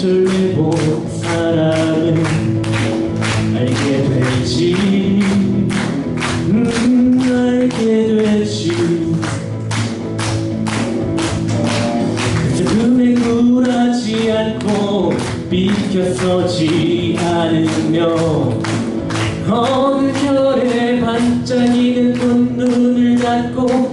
줄을 사람은 알게 되지. 음 알게 되지. 그눈에 굴하지 않고 비켜서지 않으며 어느 결에 반짝이는 꽃눈을 닫고